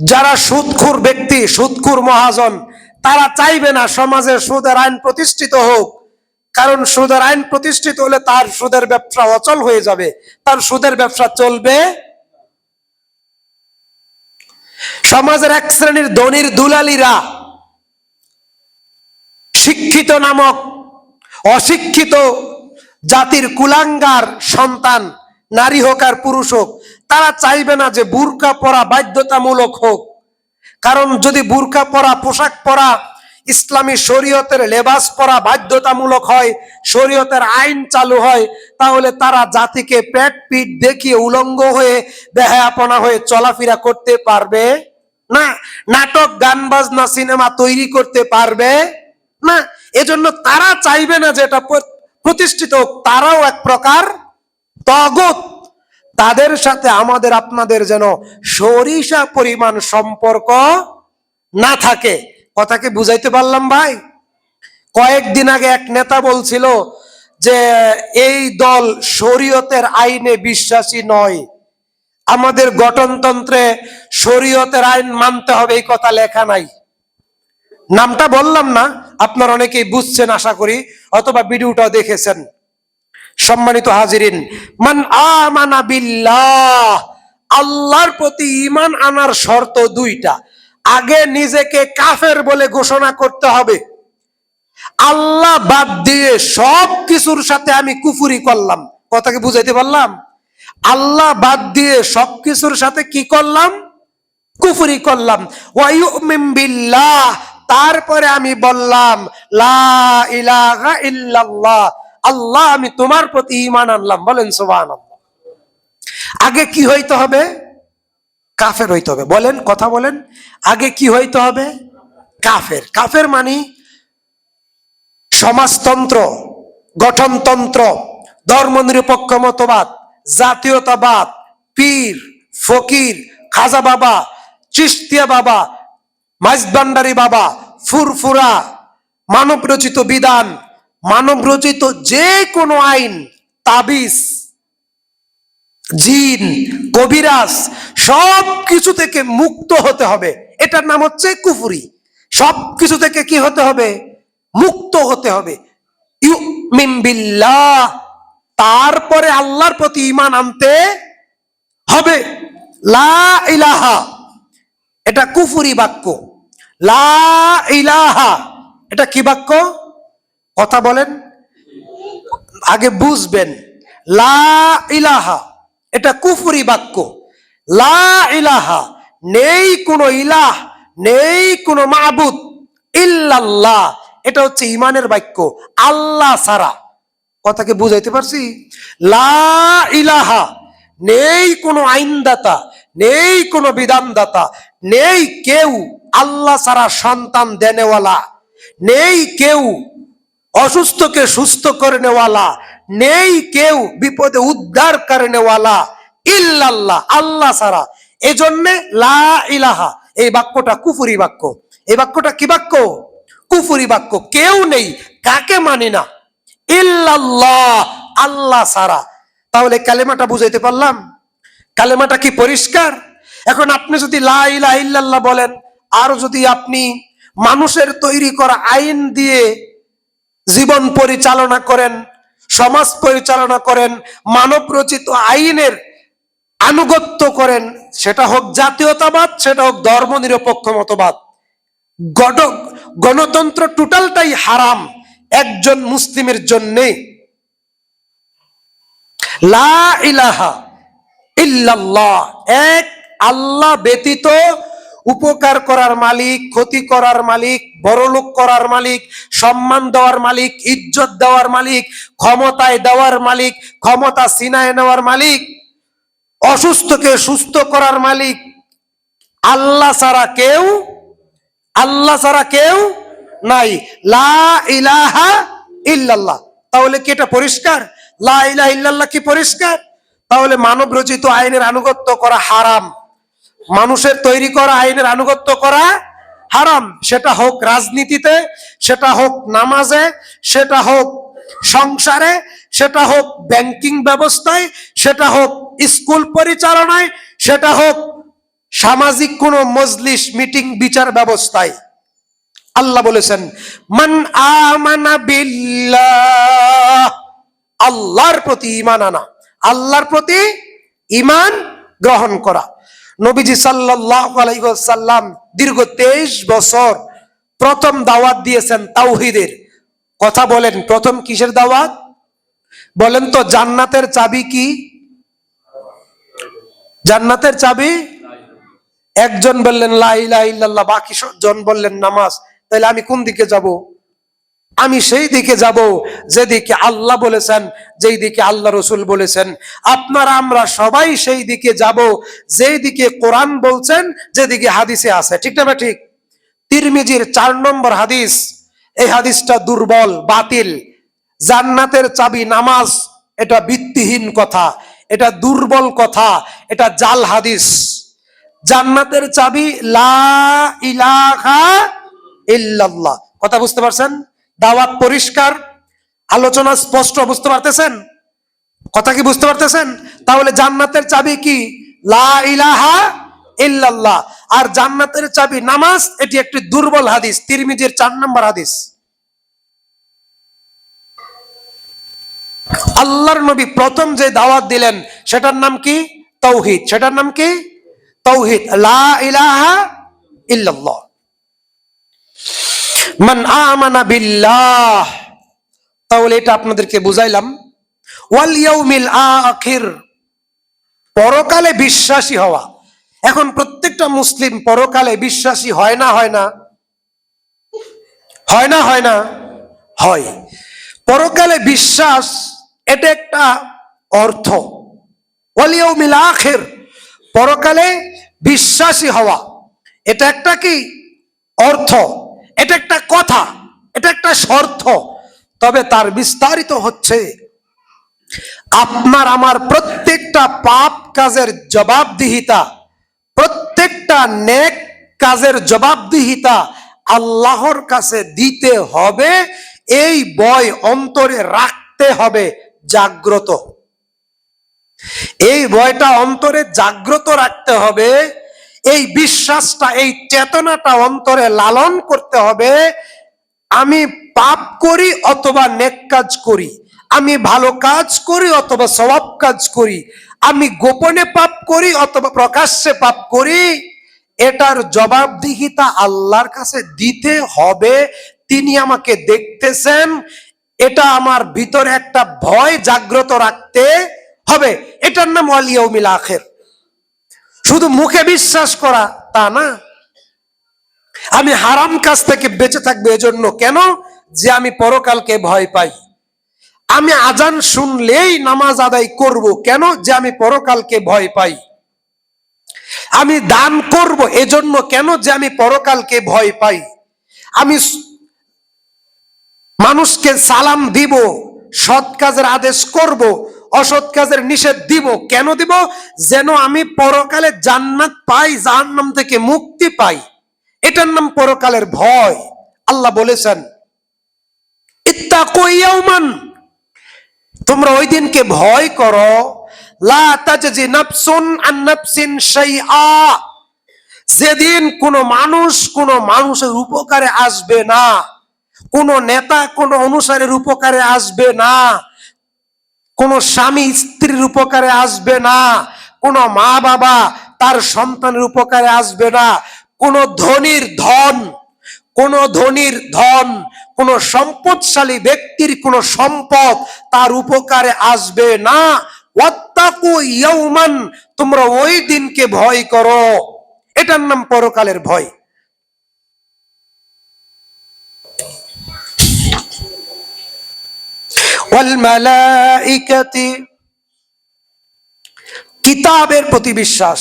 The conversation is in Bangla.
যারা সুদখুর ব্যক্তি সুদখুর মহাজন, তারা চাইবে না সমাজে সুদের আইন প্রতিষ্ঠিত হোক। কারণ সুদের আইন প্রতিষ্ঠিত হলে তার সুদের ব্যবসা অচল হয়ে যাবে। তার সুদের ব্যবসা চলবে। সমাজের এক শ্রেণির ধনির দুলালিরা শিক্ষিত নামক অশিক্ষিত জাতির কুলাঙ্গার সন্তান, নারী হোক আর পুরুষ হোক তারা চাইবে না যে বুরকা পরা বাধ্যতামূলক হোক। কারণ যদি বুরকা পরা, পোশাক পরা, ইসলামী শরীয়তের লেবাস পরা বাধ্যতামূলক হয়, শরীয়তের আইন চালু হয়, তাহলে তারা জাতিকে পেট পিট দেখিয়ে উলঙ্গ হয়ে দেহাপনা হয়ে চলাফেরা করতে পারবে না? নাটক, গান, বাজনা, সিনেমা তৈরি করতে পারবে না? এজন্য তারা চাইবে না যে এটা প্রতিষ্ঠিত হোক। তারাও এক প্রকার তগত। তাদের সাথে আমাদের আপনাদের যেন সরিষা পরিমাণ সম্পর্ক না থাকে। কথাকে বুঝাইতে পারলাম ভাই? কয়েকদিন আগে এক নেতা বলছিল যে, এই দল শরীয়তের আইনে বিশ্বাসী নয়। আমাদের গঠনতন্ত্রে শরীয়তের আইন মানতে হবে, এই কথা লেখা নাই। নামটা বললাম না, আপনার অনেকেই বুঝছেন আশা করি, অথবা ভিডিওটাও দেখেছেন। সম্মানিত হাজিরিন, মান আমানা বিল্লাহ, আল্লাহর প্রতি ইমান আনার শর্ত দুইটা। আগে নিজেকে কাফের বলে ঘোষণা করতে হবে। আল্লাহ বাদ দিয়ে সব কিছুর সাথে আমি কুফুরি করলাম। কথাকে বুঝাইতে পারলাম? আল্লাহ বাদ দিয়ে সব কিছুর সাথে কি করলাম? কুফুরি করলাম। বিল্লাহ, তারপরে আমি বললাম, লা ইলাহা ইল্লাল্লাহ আল্লাহ, আমি তোমার প্রতি ঈমান আনলাম। বলেন, সুবহানাল্লাহ। আগে কি হইতে হবে? কাফের হইতে হবে। বলেন, কথা বলেন। আগে কি হইতে হবে? কাফের। কাফের মানে সমাজতন্ত্র, গঠনতন্ত্র ধর্মনিরপেক্ষ মতবাদ জাতীয়তাবাদ, পীর, ফকির, খাজা বাবা চিস্তিয়া বাবা, মাইজবান্ডারি বাবা, ফুরফুরা মানব রচিত বিধান মানব রচিত যে কোনো আইন, তাবিজ, জিন, কবিরাজ, সব কিছু থেকে মুক্ত হতে হবে। এটার নাম হচ্ছে কুফুরি। সব কিছু থেকে কি হতে হবে? মুক্ত হতে হবে। তারপরে আল্লাহর প্রতি ইমান আনতে হবে। লা ইলাহা, এটা কুফুরি বাক্য। লা ইলাহা, এটা কি বাক্য? কথা বলেন? আগে বুঝবেন। লা ইলাহা, এটা কুফুরি বাক্য। লা ইলাহা, নেই কোনো ইলাহ, নেই কোনো মাবুদ ইল্লাল্লাহ। এটা হচ্ছে ইমানের বাক্য, আল্লাহ সারা কথাকে বুঝাইতে পারছি? লা ইলাহা, নেই কোনো আইনদাতা, নেই কোনো বিধানদাতা, নেই কেউ আল্লাহ সারা সন্তান দেনেওয়ালা, নেই কেউ অসুস্থকে সুস্থ করে নেওয়ালা, নেই কেউ বিপদে উদ্ধার করে নেওয়ালা, ইল্লাল্লাহ, আল্লাহ সারা এজন্যে লা ইলাহা, এই বাক্যটা কুফুরি বাক্য। এই বাক্যটা কি বাক্য? কুফুরি বাক্য। কেউ নেই, কাকে মানি না? ইল্লাল্লাহ, আল্লাহ সারা তাহলে কালেমাটা বুঝাইতে পারলাম? কালেমাটা কি পরিষ্কার? এখন আপনি যদি লা ইলাহা ইল্লাল্লাহ বলেন, আর যদি আপনি মানুষের তৈরি করা আইন দিয়ে জীবন পরিচালনা করেন, সমাজ পরিচালনা করেন, মানব রচিত আইনের আনুগত্য করেন, সেটা হোক জাতীয়তাবাদ, সেটা হোক ধর্ম নিরপেক্ষ মতবাদ। গণ- গণতন্ত্র টোটালটাই হারাম একজন মুসলিমের জন্যে। লা ইলাহা ইল্লাল্লাহ, এক আল্লাহ ব্যতীত উপকার করার মালিক, ক্ষতি করার মালিক, বড়লোক করার মালিক, সম্মান দেওয়ার মালিক, ইজ্জত দেওয়ার মালিক, ক্ষমতায় দেওয়ার মালিক, ক্ষমতা সিনায় নেওয়ার মালিক, অসুস্থকে সুস্থ করার মালিক, আল্লাহ ছাড়া কেউ, আল্লাহ ছাড়া কেউ নাই। লা ইলাহা ইল্লাল্লাহ। তাহলে কি এটা পরিষ্কার? লা ইলাহা ইল্লাল্লাহ কি পরিষ্কার? তাহলে মানব রচিত আইনের আনুগত্য করা হারাম। মানুষের তৈরি করা, আইনের আনুগত্য করা হারাম। সেটা হোক রাজনীতিতে, সেটা হোক নামাজে, সেটা হোক সংসারে, সেটা হোক ব্যাংকিং ব্যবস্থায়, সেটা হোক স্কুল পরিচালনায়, সেটা হোক সামাজিক কোন মজলিস, মিটিং, বিচার ব্যবস্থায়। আল্লাহ বলেছেন, মান আমানা বিল্লাহ। আল্লাহর প্রতি ইমান আনা। আল্লাহর প্রতি ইমান গ্রহণ করা। নবীজি সাল্লাল্লাহু আলাইহি ওয়াসাল্লাম দীর্ঘ তেইশ বছর প্রথম দাওয়াত দিয়েছেন তাওহিদের। কথা বলেন, প্রথম কিসের দাওয়াত? বলেন তো, জান্নাতের চাবি কি? জান্নাতের চাবি? একজন বললেন, লা ইলাহা ইল্লাল্লাহ, বাকি জন বললেন, নামাজ। তাহলে আমি কোন দিকে যাব? আমি সেই দিকে যাব যেদিকে আল্লাহ বলেছেন যেই দিকে আল্লাহ রসুল বলেছেন। আপনারা, আমরা সবাই সেই দিকে যাব যেই দিকে কোরআন বলছেন, যেদিকে হাদিসে আছে। ঠিক না ঠিক? তিরমিজির চার নম্বর হাদিস, এই হাদিসটা দুর্বল, বাতিল। জান্নাতের চাবি নামাজ, এটা ভিত্তিহীন কথা, এটা দুর্বল কথা, এটা জাল হাদিস। জান্নাতের চাবি লা ইলাহা ইল্লাল্লাহ। কথা বুঝতে পারছেন? দাওয়াত পরিষ্কার, আলোচনা স্পষ্ট, বুঝতে পারতেছেন? কথা কি বুঝতে পারতেছেন? তাহলে জান্নাতের চাবি কি? লা ইলাহা ইল্লাল্লাহ। আর জান্নাতের চাবি নামাজ, এটি একটি দুর্বল হাদিস, তিরমিজির চার নম্বর হাদিস। আল্লাহর নবী প্রথম যে দাওয়াত দিলেন, সেটার নাম কি? তৌহিদ। সেটার নাম কি? তৌহিদ। লা ইলাহা ইল্লাল্লাহ। মান আমানা বিল্লাহ। তাহলে এটা আপনাদেরকে বুঝাইলাম। ওয়াল ইয়াউমিল আখির। পরকালে বিশ্বাসী হওয়া। এখন প্রত্যেকটা মুসলিম পরকালে বিশ্বাসী হয় না হয় না? হয় না হয় না? হয়। পরকালে বিশ্বাস, এটা একটা অর্থ। ওয়ালিয়াউমিল আখির। পরকালে বিশ্বাসী হওয়া। এটা একটা কি? অর্থ। এটা একটা কথা, এটা একটা শর্ত। তবে তার বিস্তারিত হচ্ছে, আপনার আমার প্রত্যেকটা পাপ কাজের জবাবদিহিতা, প্রত্যেকটা নেক কাজের জবাবদিহিতা আল্লাহর কাছে দিতে হবে, এই বয় অন্তরে রাখতে হবে জাগ্রত। এই ভয়টা অন্তরে জাগ্রত রাখতে হবে এই বিশ্বাসটা, এই চেতনাটা অন্তরে লালন করতে হবে। আমি পাপ করি অথবা নেক কাজ করি। আমি ভালো কাজ করি অথবা স্বভাব কাজ করি। আমি গোপনে পাপ করি অথবা প্রকাশ্যে পাপ করি। এটার জবাবদিহিতা আল্লাহর কাছে দিতে হবে। তিনি আমাকে দেখতেছেন। এটা আমার ভিতরে একটা ভয় জাগ্রত রাখতে হবে। এটার নাম অলিয়মিল আখের। শুধু মুখে বিশ্বাস করা তা না। আমি হারাম কাজ থেকে বেঁচে থাকব এজন্য কেন? যে আমি পরকালকে ভয় পাই। আমি আজান শুনলেই নামাজ আদায় করব কেন? যে আমি পরকালকে ভয় পাই। আমি দান করব এজন্য কেন? যে আমি পরকালকে ভয় পাই। আমি মানুষকে সালাম দিব, সৎ কাজের আদেশ করব অসৎ কাজের নিষেধ দিব। কেন দিব? যেন আমি পরকালে জান্নাত পাই, জাহান্নাম থেকে মুক্তি পাই। এটার নাম পরকালের ভয়। আল্লাহ বলেছেন তোমরা ওই দিনকে ভয় করো। লা তাজজি নাফসুন আন নাফসিন শাইআ। যেদিন কোনো মানুষ কোনো মানুষের উপকারে আসবে না, কোন নেতা কোন অনুসারের উপকারে আসবে না কোন স্বামী স্ত্রীর উপকারে আসবে না, কোন মা বাবা তার সন্তানের উপকারে আসবে না, কোন ধনির ধন, কোন ধনির ধন, কোন সম্পদশালী ব্যক্তির কোন সম্পদ তার উপকারে আসবে না। তোমরা ওই দিনকে ভয় করো। এটার নাম পরকালের ভয়। কিতাবের প্রতি বিশ্বাস।